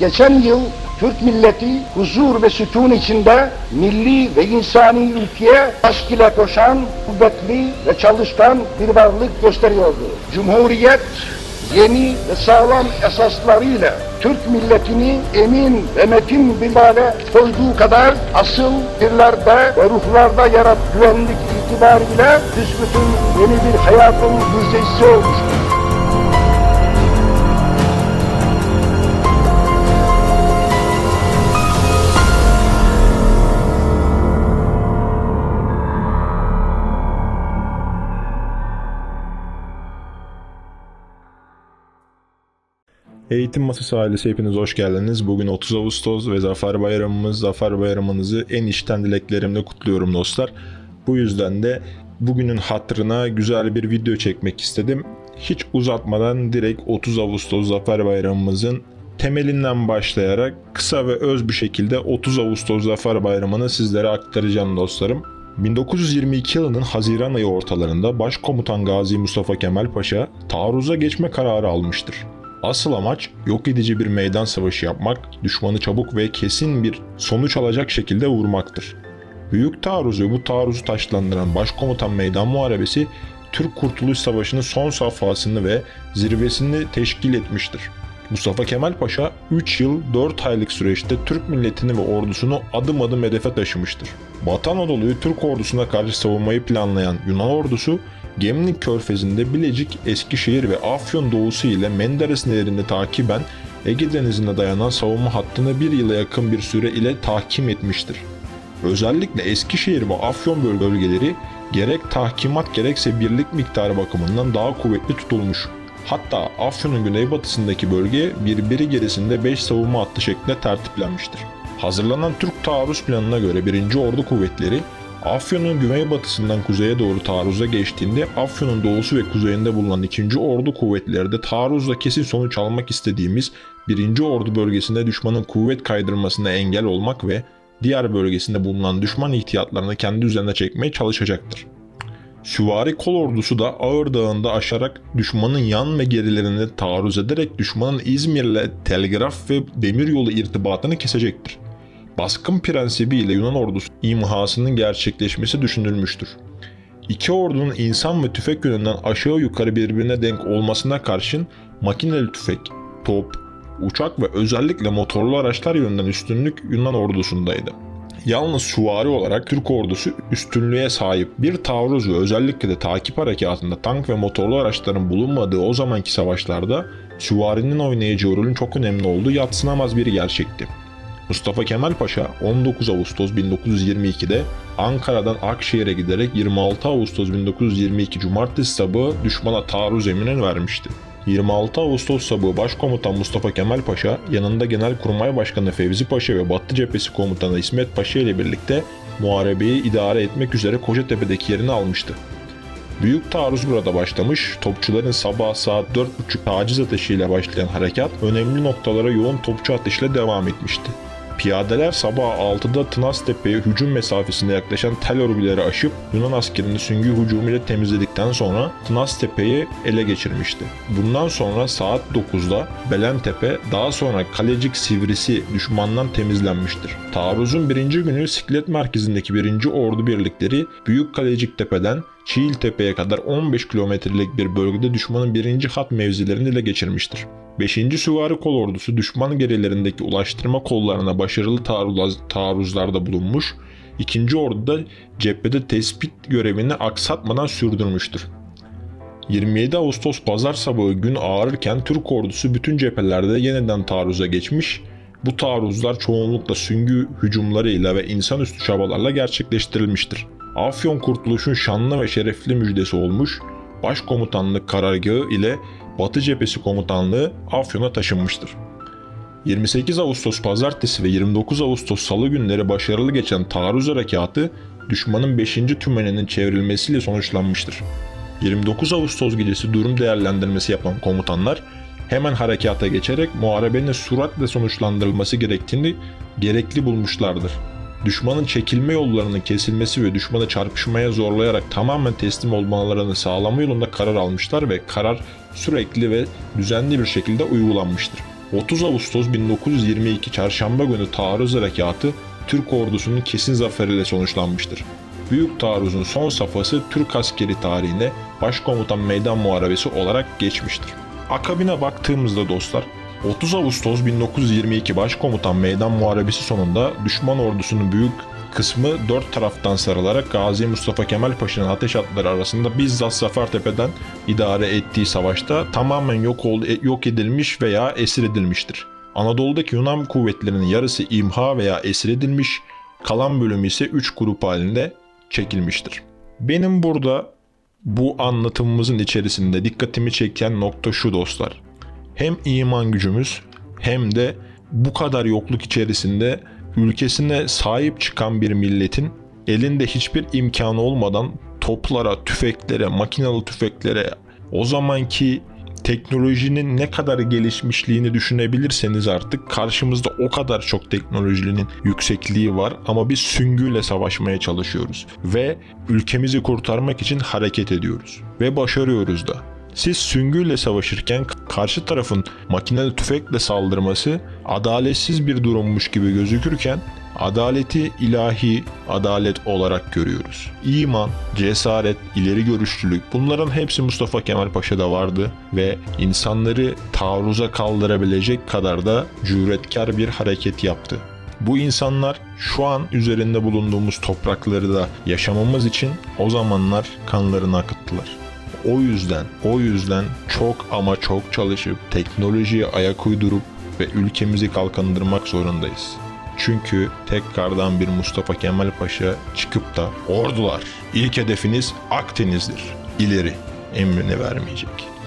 Geçen yıl Türk milleti huzur ve sükun içinde milli ve insani ülkeye aşk ile koşan, kuvvetli ve çalışkan bir varlık gösteriyordu. Cumhuriyet yeni ve sağlam esaslarıyla Türk milletini emin ve metin bir hale koyduğu kadar asıl birlerde ve ruhlarda yarat güvenlik itibariyle büsbütün yeni bir hayatın müjdecisi olmuştur. Eğitim Masası ailesi hepiniz hoş geldiniz. Bugün 30 Ağustos ve Zafer Bayramımız. Zafer Bayramınızı en içten dileklerimle kutluyorum dostlar. Bu yüzden de bugünün hatırına güzel bir video çekmek istedim. Hiç uzatmadan direkt 30 Ağustos Zafer Bayramımızın temelinden başlayarak kısa ve öz bir şekilde 30 Ağustos Zafer Bayramı'nı sizlere aktaracağım dostlarım. 1922 yılının Haziran ayı ortalarında Başkomutan Gazi Mustafa Kemal Paşa taarruza geçme kararı almıştır. Asıl amaç yok edici bir meydan savaşı yapmak, düşmanı çabuk ve kesin bir sonuç alacak şekilde vurmaktır. Büyük taarruz ve bu taarruzu taşlandıran Başkomutan Meydan Muharebesi Türk Kurtuluş Savaşı'nın son safhasını ve zirvesini teşkil etmiştir. Mustafa Kemal Paşa 3 yıl 4 aylık süreçte Türk milletini ve ordusunu adım adım hedefe taşımıştır. Batı Anadolu'yu Türk ordusuna karşı savunmayı planlayan Yunan ordusu Gemlik Körfezi'nde Bilecik, Eskişehir ve Afyon doğusu ile Menderes Nehri'ni takiben Ege Denizi'ne dayanan savunma hattını bir yıla yakın bir süre ile tahkim etmiştir. Özellikle Eskişehir ve Afyon böl- bölgeleri gerek tahkimat gerekse birlik miktarı bakımından daha kuvvetli tutulmuş. Hatta Afyon'un güneybatısındaki bölge birbiri gerisinde 5 savunma hattı şeklinde tertiplenmiştir. Hazırlanan Türk taarruz planına göre 1. Ordu kuvvetleri Afyon'un güneybatısından kuzeye doğru taarruza geçtiğinde Afyon'un doğusu ve kuzeyinde bulunan 2. Ordu kuvvetleri de taarruzla kesin sonuç almak istediğimiz 1. Ordu bölgesinde düşmanın kuvvet kaydırmasına engel olmak ve diğer bölgesinde bulunan düşman ihtiyatlarını kendi üzerine çekmeye çalışacaktır. Süvari kol ordusu da Ağır Dağı'nda aşarak düşmanın yan ve gerilerine taarruz ederek düşmanın İzmir'le telgraf ve demiryolu irtibatını kesecektir. Baskın prensibiyle Yunan ordusu imhasının gerçekleşmesi düşünülmüştür. İki ordunun insan ve tüfek yönünden aşağı yukarı birbirine denk olmasına karşın makineli tüfek, top, uçak ve özellikle motorlu araçlar yönünden üstünlük Yunan ordusundaydı. Yalnız süvari olarak Türk ordusu üstünlüğe sahip bir taarruz ve özellikle de takip harekatında tank ve motorlu araçların bulunmadığı o zamanki savaşlarda süvarinin oynayacağı rolün çok önemli olduğu yatsınamaz bir gerçekti. Mustafa Kemal Paşa 19 Ağustos 1922'de Ankara'dan Akşehir'e giderek 26 Ağustos 1922 Cumartesi sabahı düşmana taarruz emrini vermişti. 26 Ağustos sabahı Başkomutan Mustafa Kemal Paşa yanında Genelkurmay Başkanı Fevzi Paşa ve Batı Cephesi Komutanı İsmet Paşa ile birlikte muharebeyi idare etmek üzere Kocatepe'deki yerini almıştı. Büyük taarruz burada başlamış, topçuların sabah saat 4.30 taciz ateşiyle başlayan harekat önemli noktalara yoğun topçu ateşle devam etmişti. Piyadeler sabah 6'da Tınaztepe'ye hücum mesafesinde yaklaşan tel örgüleri aşıp Yunan askerini süngü hücumuyla temizledikten sonra Tınaztepe'yi ele geçirmişti. Bundan sonra saat 9'da Belentepe daha sonra Kalecik Sivrisi düşmandan temizlenmiştir. Taarruzun birinci günü Siklet merkezindeki 1. Ordu birlikleri Büyük Kalecik Tepe'den Çiğiltepe'ye kadar 15 kilometrelik bir bölgede düşmanın birinci hat mevzilerini ele geçirmiştir. 5. Süvari Kol Ordusu düşman gerilerindeki ulaştırma kollarına başarılı taarruz, taarruzlarda bulunmuş, 2. Ordu da cephede tespit görevini aksatmadan sürdürmüştür. 27 Ağustos pazar sabahı gün ağarırken Türk ordusu bütün cephelerde yeniden taarruza geçmiş, bu taarruzlar çoğunlukla süngü hücumlarıyla ve insanüstü çabalarla gerçekleştirilmiştir. Afyon Kurtuluş'un şanlı ve şerefli müjdesi olmuş, Başkomutanlık karargahı ile Batı Cephesi Komutanlığı Afyon'a taşınmıştır. 28 Ağustos Pazartesi ve 29 Ağustos Salı günleri başarılı geçen taarruz harekatı düşmanın 5. tümeninin çevrilmesiyle sonuçlanmıştır. 29 Ağustos gecesi durum değerlendirmesi yapan komutanlar hemen harekata geçerek muharebenin süratle sonuçlandırılması gerektiğini gerekli bulmuşlardır. Düşmanın çekilme yollarının kesilmesi ve düşmanı çarpışmaya zorlayarak tamamen teslim olmalarını sağlama yolunda karar almışlar ve karar sürekli ve düzenli bir şekilde uygulanmıştır. 30 Ağustos 1922 Çarşamba günü taarruz harekatı Türk ordusunun kesin zaferiyle sonuçlanmıştır. Büyük taarruzun son safhası Türk askeri tarihine Başkomutan Meydan Muharebesi olarak geçmiştir. Akabine baktığımızda dostlar 30 Ağustos 1922 Başkomutan Meydan Muharebesi sonunda düşman ordusunun büyük kısmı dört taraftan sarılarak Gazi Mustafa Kemal Paşa'nın ateş hatları arasında bizzat Zafertepe'den idare ettiği savaşta tamamen yok, oldu, yok edilmiş veya esir edilmiştir. Anadolu'daki Yunan kuvvetlerinin yarısı imha veya esir edilmiş, kalan bölümü ise 3 grup halinde çekilmiştir. Benim burada bu anlatımımızın içerisinde dikkatimi çeken nokta şu dostlar. Hem iman gücümüz hem de bu kadar yokluk içerisinde ülkesine sahip çıkan bir milletin elinde hiçbir imkanı olmadan toplara, tüfeklere, makinalı tüfeklere o zamanki teknolojinin ne kadar gelişmişliğini düşünebilirseniz artık karşımızda o kadar çok teknolojinin yüksekliği var ama biz süngüyle savaşmaya çalışıyoruz ve ülkemizi kurtarmak için hareket ediyoruz ve başarıyoruz da. Siz süngüyle savaşırken karşı tarafın makineli tüfekle saldırması adaletsiz bir durummuş gibi gözükürken adaleti ilahi adalet olarak görüyoruz. İman, cesaret, ileri görüşlülük bunların hepsi Mustafa Kemal Paşa'da vardı ve insanları taarruza kaldırabilecek kadar da cüretkar bir hareket yaptı. Bu insanlar şu an üzerinde bulunduğumuz toprakları da yaşamamız için o zamanlar kanlarını akıttılar. O yüzden, o yüzden çok ama çok çalışıp teknolojiye ayak uydurup ve ülkemizi kalkındırmak zorundayız. Çünkü tekrardan bir Mustafa Kemal Paşa çıkıp da ordular ilk hedefiniz Akdeniz'dir. İleri emrini vermeyecek.